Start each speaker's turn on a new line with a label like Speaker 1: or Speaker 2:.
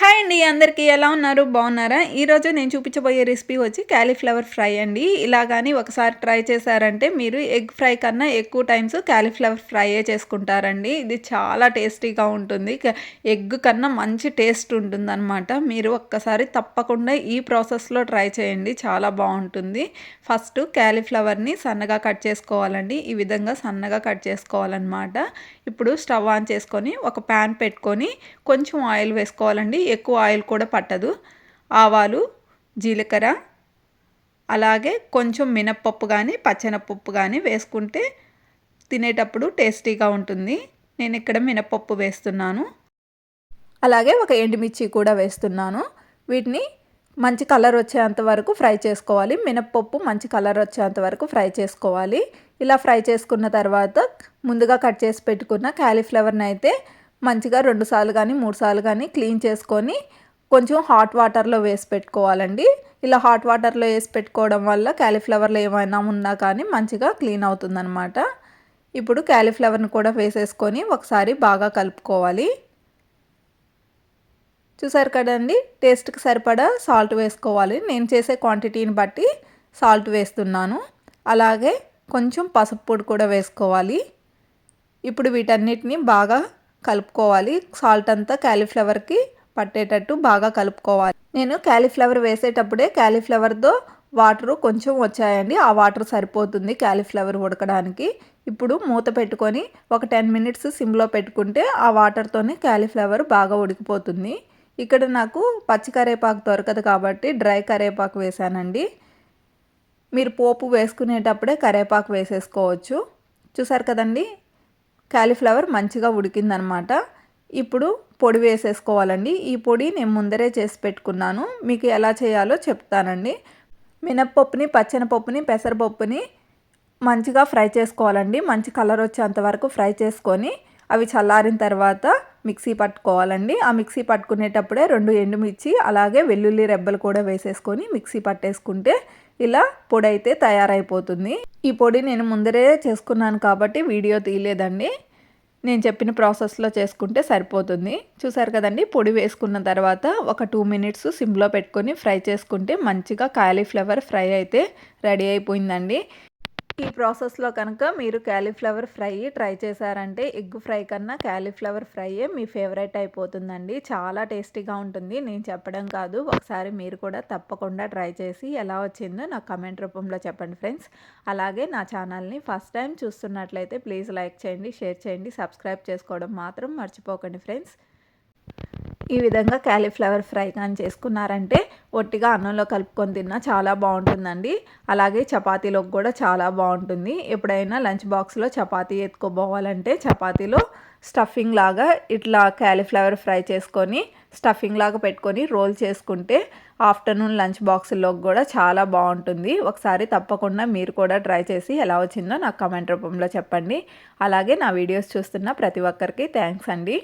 Speaker 1: Hey! అండి అందరికీ ఎలా ఉన్నారు బాగున్నారా ఈరోజు నేను చూపించబోయే రెసిపీ వచ్చి క్యాలీఫ్లవర్ ఫ్రై అండి ఇలా కానీ ఒకసారి ట్రై చేశారంటే మీరు ఎగ్ ఫ్రై కన్నా ఎక్కువ టైమ్స్ క్యాలీఫ్లవర్ ఫ్రైయే చేసుకుంటారండి ఇది చాలా టేస్టీగా ఉంటుంది ఎగ్ కన్నా మంచి టేస్ట్ అనమాట మీరు ఒక్కసారి తప్పకుండా ఈ ప్రాసెస్లో ట్రై చేయండి చాలా బాగుంటుంది ఫస్ట్ క్యాలీఫ్లవర్ని సన్నగా కట్ చేసుకోవాలండి ఈ విధంగా సన్నగా కట్ చేసుకోవాలన్నమాట ఇప్పుడు స్టవ్ ఆన్ చేసుకొని ఒక ప్యాన్ పెట్టుకొని కొంచెం ఆయిల్ వేసుకోవాలండి ఎక్కువ ఎక్కువ ఆయిల్ కూడా పట్టదు ఆవాలు జీలకర్ర అలాగే కొంచెం మినప్పప్పు కానీ పచ్చనపప్పు కానీ వేసుకుంటే తినేటప్పుడు టేస్టీగా ఉంటుంది నేను ఇక్కడ మినప్పప్పు వేస్తున్నాను అలాగే ఒక ఎండుమిర్చి కూడా వేస్తున్నాను వీటిని మంచి కలర్ వచ్చేంత వరకు ఫ్రై చేసుకోవాలి మినప్పప్పు మంచి కలర్ వచ్చేంత వరకు ఫ్రై చేసుకోవాలి ఇలా ఫ్రై చేసుకున్న తర్వాత ముందుగా కట్ చేసి పెట్టుకున్న క్యాలీఫ్లవర్ని అయితే మంచిగా రెండుసార్లు కానీ మూడుసార్లు కానీ క్లీన్ చేసుకొని కొంచెం హాట్ వాటర్లో వేసి పెట్టుకోవాలండి ఇలా హాట్ వాటర్లో వేసి పెట్టుకోవడం వల్ల క్యాలీఫ్లవర్లో ఏమైనా ఉన్నా కానీ మంచిగా క్లీన్ అవుతుందన్నమాట ఇప్పుడు క్యాలీఫ్లవర్ని కూడా వేసేసుకొని ఒకసారి బాగా కలుపుకోవాలి చూసారు కదండి టేస్ట్కి సరిపడా సాల్ట్ వేసుకోవాలి నేను చేసే క్వాంటిటీని బట్టి సాల్ట్ వేస్తున్నాను అలాగే కొంచెం పసుపు పొడి కూడా వేసుకోవాలి ఇప్పుడు వీటన్నిటిని బాగా కలుపుకోవాలి సాల్ట్ అంతా క్యాలీఫ్లవర్కి పట్టేటట్టు బాగా కలుపుకోవాలి నేను క్యాలీఫ్లవర్ వేసేటప్పుడే క్యాలీఫ్లవర్తో వాటరు కొంచెం వచ్చాయండి ఆ వాటర్ సరిపోతుంది క్యాలీఫ్లవర్ ఉడకడానికి ఇప్పుడు మూత పెట్టుకొని ఒక టెన్ మినిట్స్ సిమ్లో పెట్టుకుంటే ఆ వాటర్తోనే క్యాలీఫ్లవర్ బాగా ఉడికిపోతుంది ఇక్కడ నాకు పచ్చి కరేపాకు దొరకదు కాబట్టి డ్రై కరేపాకు వేసానండి మీరు పోపు వేసుకునేటప్పుడే కరేపాకు వేసేసుకోవచ్చు చూసారు కదండి క్యాలీఫ్లవర్ మంచిగా ఉడికిందనమాట ఇప్పుడు పొడి వేసేసుకోవాలండి ఈ పొడి నేను ముందరే చేసి పెట్టుకున్నాను మీకు ఎలా చేయాలో చెప్తానండి మినప్పప్పుని పచ్చనపప్పుని పెసరపప్పుని మంచిగా ఫ్రై చేసుకోవాలండి మంచి కలర్ వచ్చేంత వరకు ఫ్రై చేసుకొని అవి చల్లారిన తర్వాత మిక్సీ పట్టుకోవాలండి ఆ మిక్సీ పట్టుకునేటప్పుడే రెండు ఎండుమిర్చి అలాగే వెల్లుల్లి రెబ్బలు కూడా వేసేసుకొని మిక్సీ పట్టేసుకుంటే ఇలా పొడి అయితే తయారైపోతుంది ఈ పొడి నేను ముందరే చేసుకున్నాను కాబట్టి వీడియో తీయలేదండి నేను చెప్పిన ప్రాసెస్లో చేసుకుంటే సరిపోతుంది చూసారు కదండి పొడి వేసుకున్న తర్వాత ఒక టూ మినిట్స్ సిమ్లో పెట్టుకొని ఫ్రై చేసుకుంటే మంచిగా కాలీఫ్లవర్ ఫ్రై అయితే రెడీ అయిపోయిందండి ఈ ప్రాసెస్లో కనుక మీరు క్యాలీఫ్లవర్ ఫ్రై ట్రై చేశారంటే ఎగ్ ఫ్రై కన్నా క్యాలీఫ్లవర్ ఫ్రైయే మీ ఫేవరెట్ అయిపోతుందండి చాలా టేస్టీగా ఉంటుంది నేను చెప్పడం కాదు ఒకసారి మీరు కూడా తప్పకుండా ట్రై చేసి ఎలా వచ్చిందో నాకు కమెంట్ రూపంలో చెప్పండి ఫ్రెండ్స్ అలాగే నా ఛానల్ని ఫస్ట్ టైం చూస్తున్నట్లయితే ప్లీజ్ లైక్ చేయండి షేర్ చేయండి సబ్స్క్రైబ్ చేసుకోవడం మాత్రం మర్చిపోకండి ఫ్రెండ్స్ ఈ విధంగా క్యాలీఫ్లవర్ ఫ్రై కానీ చేసుకున్నారంటే ఒట్టిగా అన్నంలో కలుపుకొని తిన్నా చాలా బాగుంటుందండి అలాగే చపాతీలోకి కూడా చాలా బాగుంటుంది ఎప్పుడైనా లంచ్ బాక్స్లో చపాతీ ఎత్తుకోబోవాలంటే చపాతీలో స్టఫింగ్ లాగా ఇట్లా క్యాలీఫ్లవర్ ఫ్రై చేసుకొని స్టఫింగ్ లాగా పెట్టుకొని రోల్ చేసుకుంటే ఆఫ్టర్నూన్ లంచ్ బాక్స్లో కూడా చాలా బాగుంటుంది ఒకసారి తప్పకుండా మీరు కూడా ట్రై చేసి ఎలా వచ్చిందో నాకు కమెంట్ రూపంలో చెప్పండి అలాగే నా వీడియోస్ చూస్తున్న ప్రతి ఒక్కరికి థ్యాంక్స్ అండి